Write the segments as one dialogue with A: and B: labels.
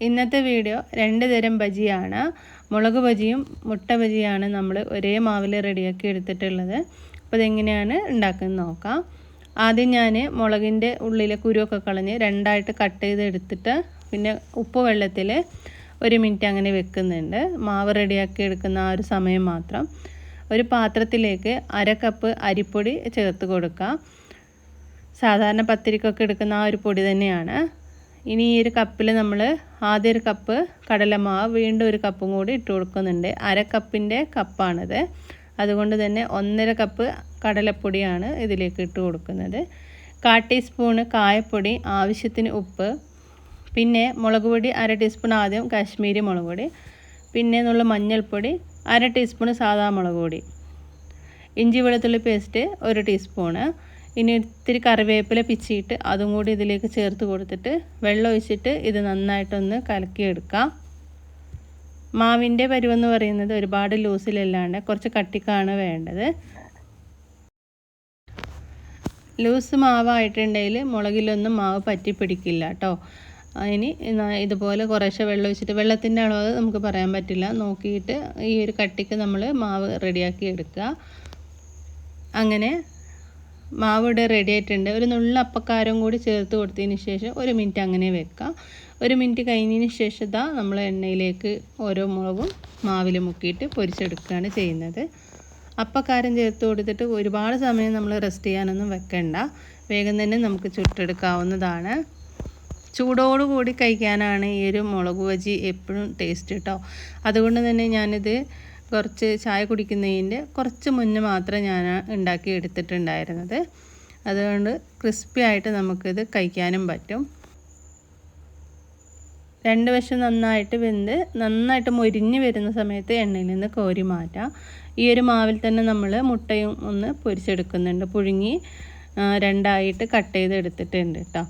A: ഇന്നത്തെ വീഡിയോ രണ്ട് തരം ബജിയാണ്. മുളക് ബജിയും മുട്ട ബജിയാണ് നമ്മൾ ഒരേ മാവിൽ റെഡിയാക്കി എടുത്തിട്ടുള്ളത്. അപ്പോൾ ഇതെങ്ങനെയാണ് ഉണ്ടാക്കുന്നത് നോക്കാം. ആദ്യം ഞാൻ മുളകിന്റെ ഉള്ളിലെ കുരുവൊക്കെ കളഞ്ഞ് രണ്ടായിട്ട് കട്ട് ചെയ്ത് എടുത്തിട്ട് പിന്നെ ഉപ്പ് വെള്ളത്തിൽ ഒരു മിനിറ്റ് അങ്ങനെ വെക്കുന്നുണ്ട്. മാവ് റെഡിയാക്കി എടുക്കുന്ന ആ ഒരു സമയം മാത്രം. ഒരു പാത്രത്തിലേക്ക് അര കപ്പ് അരിപ്പൊടി ചേർത്ത് കൊടുക്കാം. സാധാരണ പത്തിരിക്കൊക്കെ എടുക്കുന്ന ആ ഒരു പൊടി തന്നെയാണ്. ഇനി ഈ ഒരു കപ്പിൽ നമ്മൾ ആദ്യം ഒരു കപ്പ് കടലമാവ് വീണ്ടും ഒരു കപ്പും കൂടി ഇട്ട് കൊടുക്കുന്നുണ്ട്. അര കപ്പിന്റെ കപ്പാണിത്. അതുകൊണ്ട് തന്നെ ഒന്നര കപ്പ് കടലപ്പൊടിയാണ് ഇതിലേക്ക് ഇട്ട് കൊടുക്കുന്നത്. കാ ടീസ്പൂണ് കായപ്പൊടി ആവശ്യത്തിന് ഉപ്പ് പിന്നെ മുളക് പൊടി അര ടീസ്പൂൺ ആദ്യം കാശ്മീരി മുളക് പൊടി പിന്നെ എന്നുള്ള മഞ്ഞൾപ്പൊടി അര ടീസ്പൂൺ സാധാ മുളക് പൊടി. ഇഞ്ചി വെളുത്തുള്ളി പേസ്റ്റ് ഒരു ടീസ്പൂണ്. ഇനി ഇത്തിരി കറിവേപ്പില പിച്ചിയിട്ട് അതും കൂടി ഇതിലേക്ക് ചേർത്ത് കൊടുത്തിട്ട് വെള്ളം ഒഴിച്ചിട്ട് ഇത് നന്നായിട്ടൊന്ന് കലക്കിയെടുക്കാം. മാവിന്റെ പരുവെന്ന് പറയുന്നത് ഒരുപാട് ലൂസിലല്ലാണ്ട് കുറച്ച് കട്ടിക്കാണ് വേണ്ടത്. ലൂസ് മാവായിട്ടുണ്ടെങ്കിൽ മുളകിലൊന്നും മാവ് പറ്റി പിടിക്കില്ല കേട്ടോ. ഇനി ഇതുപോലെ കുറേശ്ശെ വെള്ളം ഒഴിച്ചിട്ട് വെള്ളത്തിന്റെ അളവ് നമുക്ക് പറയാൻ പറ്റില്ല. നോക്കിയിട്ട് ഈ ഒരു കട്ടിക്ക് നമ്മൾ മാവ് റെഡിയാക്കി എടുക്കുക. അങ്ങനെ മാവ് ഇവിടെ റെഡി ആയിട്ടുണ്ട്. ഒരു നുള്ള അപ്പക്കാരം കൂടി ചേർത്ത് കൊടുത്തതിന് ശേഷം ഒരു മിനിറ്റ് അങ്ങനെ വെക്കാം. ഒരു മിനിറ്റ് കഴിഞ്ഞതിന് ശേഷം ഇതാ നമ്മൾ എണ്ണയിലേക്ക് ഓരോ മുളകും മാവിൽ മുക്കിയിട്ട് പൊരിച്ചെടുക്കുകയാണ് ചെയ്യുന്നത്. അപ്പക്കാരം ചേർത്ത് കൊടുത്തിട്ട് ഒരുപാട് സമയം നമ്മൾ റെസ്റ്റ് ചെയ്യാനൊന്നും വെക്കണ്ട. വേഗം തന്നെ നമുക്ക് ചുട്ടെടുക്കാവുന്നതാണ്. ചൂടോടുകൂടി കഴിക്കാനാണ് ഈ ഒരു മുളക് ബജി എപ്പോഴും ടേസ്റ്റ് കേട്ടോ അതുകൊണ്ട് തന്നെ ഞാനിത് കുറച്ച് ചായ കുടിക്കുന്നതിന്റെ കുറച്ച് മുന്നേ മാത്രം ഞാൻ ഉണ്ടാക്കി എടുത്തിട്ടുണ്ടായിരുന്നത്. അതുകൊണ്ട് ക്രിസ്പി ആയിട്ട് നമുക്കിത് കഴിക്കാനും പറ്റും. രണ്ട് വശം നന്നായിട്ട് വെന്ത് നന്നായിട്ട് മൊരിഞ്ഞ് വരുന്ന സമയത്ത് എണ്ണയിൽ നിന്ന് കോരി മാറ്റാം. ഈ ഒരു മാവിൽ തന്നെ നമ്മൾ മുട്ടയും ഒന്ന് പൊരിച്ചെടുക്കുന്നുണ്ട്. പുഴുങ്ങി രണ്ടായിട്ട് കട്ട് ചെയ്ത് എടുത്തിട്ടുണ്ട് കേട്ടോ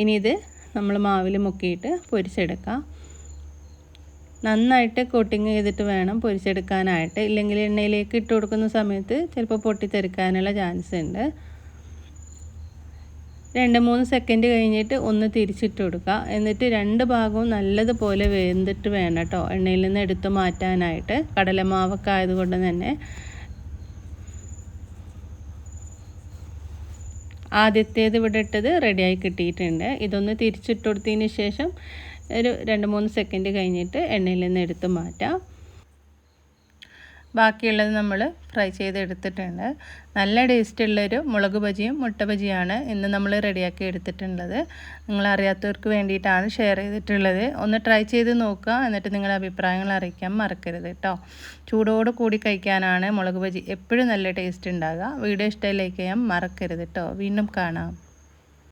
A: ഇനി ഇത് നമ്മൾ മാവിൽ മുക്കിയിട്ട് പൊരിച്ചെടുക്കാം. നന്നായിട്ട് കോട്ടിങ് ചെയ്തിട്ട് വേണം പൊരിച്ചെടുക്കാനായിട്ട്. ഇല്ലെങ്കിൽ എണ്ണയിലേക്ക് ഇട്ട് കൊടുക്കുന്ന സമയത്ത് ചിലപ്പോൾ പൊട്ടിത്തെറിക്കാനുള്ള ചാൻസ് ഉണ്ട്. രണ്ട് മൂന്ന് സെക്കൻഡ് കഴിഞ്ഞിട്ട് ഒന്ന് തിരിച്ചിട്ട് കൊടുക്കുക. എന്നിട്ട് രണ്ട് ഭാഗവും നല്ലതുപോലെ വെന്തിട്ട് വേണം കേട്ടോ. എണ്ണയിൽ നിന്ന് എടുത്തു മാറ്റാനായിട്ട്. കടലമാവൊക്കെ ആയതുകൊണ്ട് തന്നെ. ആദ്യത്തേത് ഇവിടെ ഇട്ടത് റെഡിയായി കിട്ടിയിട്ടുണ്ട്. ഇതൊന്ന് തിരിച്ചിട്ട് കൊടുത്തതിന് ശേഷം ഒരു രണ്ട് മൂന്ന് സെക്കൻഡ് കഴിഞ്ഞിട്ട് എണ്ണയിൽ നിന്ന് എടുത്ത് മാറ്റാം. ബാക്കിയുള്ളത് നമ്മൾ ഫ്രൈ ചെയ്തെടുത്തിട്ടുണ്ട്. നല്ല ടേസ്റ്റുള്ളൊരു മുളക് ബജിയും മുട്ട ബജിയാണ് ഇന്ന് നമ്മൾ റെഡിയാക്കി എടുത്തിട്ടുള്ളത്. നിങ്ങൾ അറിയാത്തവർക്ക് വേണ്ടിയിട്ടാണ് ഷെയർ ചെയ്തിട്ടുള്ളത്. ഒന്ന് ട്രൈ ചെയ്ത് നോക്കുക. എന്നിട്ട് നിങ്ങളുടെ അഭിപ്രായങ്ങൾ അറിയിക്കാൻ മറക്കരുത് കേട്ടോ. ചൂടോട് കൂടി കഴിക്കാനാണ് മുളക് ബജി എപ്പോഴും നല്ല ടേസ്റ്റ് ഉണ്ടാകുക വീഡിയോ ഇഷ്ടമായി ലൈക്ക് ചെയ്യാൻ മറക്കരുത് കേട്ടോ. വീണ്ടും കാണാം.